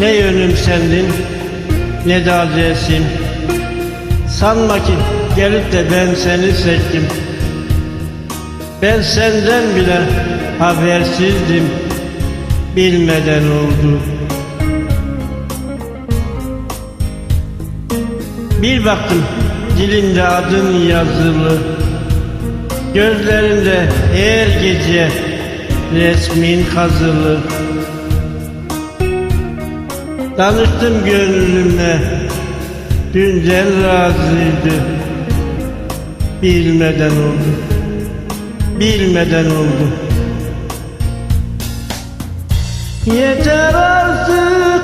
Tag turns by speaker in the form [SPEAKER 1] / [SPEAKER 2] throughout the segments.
[SPEAKER 1] Ne yönüm sendin ne de adresim Sanma ki gelip de ben seni seçtim. Ben senden bile habersizdim. Bilmeden oldu. Bir baktım dilinde adın yazılı. Gözlerinde her gece resmin kazılı Danıştım gönlüme Dünden razıydı Bilmeden oldu. Bilmeden oldu. Yeter artık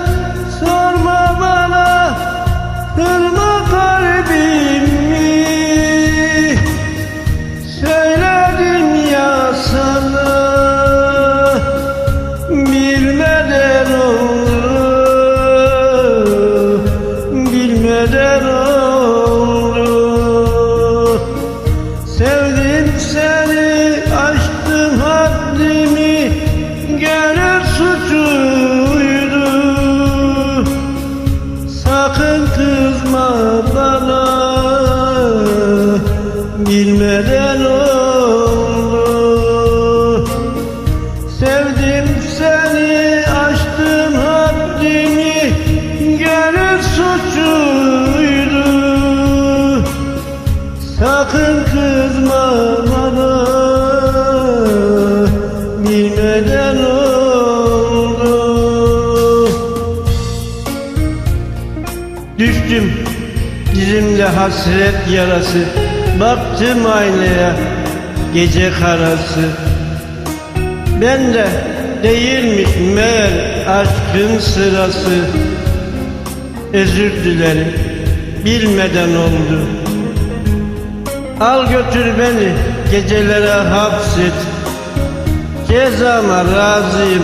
[SPEAKER 1] Bilmeden oldu. Sevdim seni aşktım haddimi Gönül suçuydu. Sakın kızma bana Bilmeden oldu. Düştüm dizimde hasret yarası Baktım aynaya gece karası. Ben de değilmiş meğer aşkın sırası. Özür dilerim bilmeden oldu. Al götür beni gecelere hapset. Cezama razıyım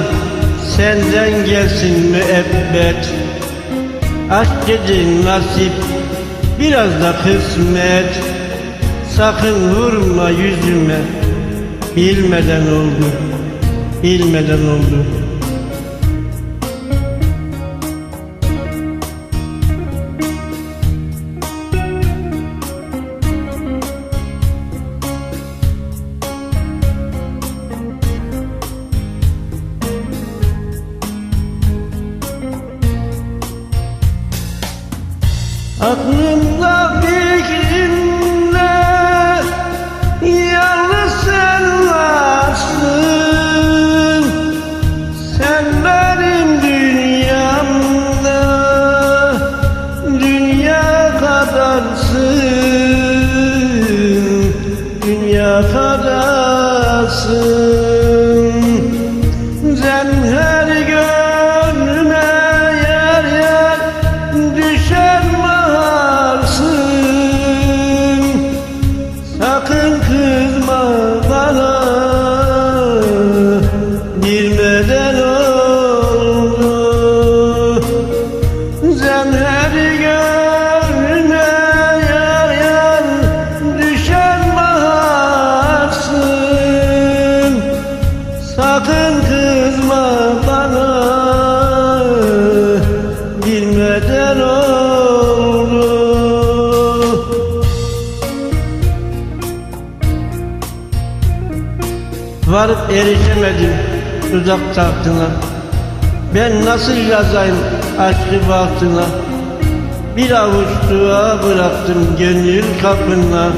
[SPEAKER 1] senden gelsin müebbet. Aşk dediğin nasip biraz da kısmet Sakın vurma yüzüme. Bilmeden oldu Bilmeden oldu. Aklımda Dünya Bilmeden oldu Varıp erişemedim dudak tahtına. Ben nasıl yazayım aşkı bahtına Bir avuç dua bıraktım gönül kapına.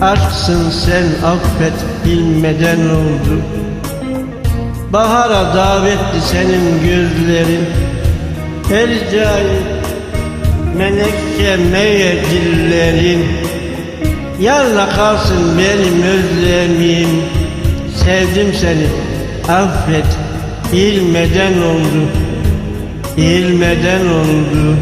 [SPEAKER 1] Aşksın sen affet bilmeden oldu. Bahara davetli senin gözlerin Hercai menekşe meyedillerin Yarla kalsın benim özlemim. Sevdim seni affet Bilmeden oldu Bilmeden oldu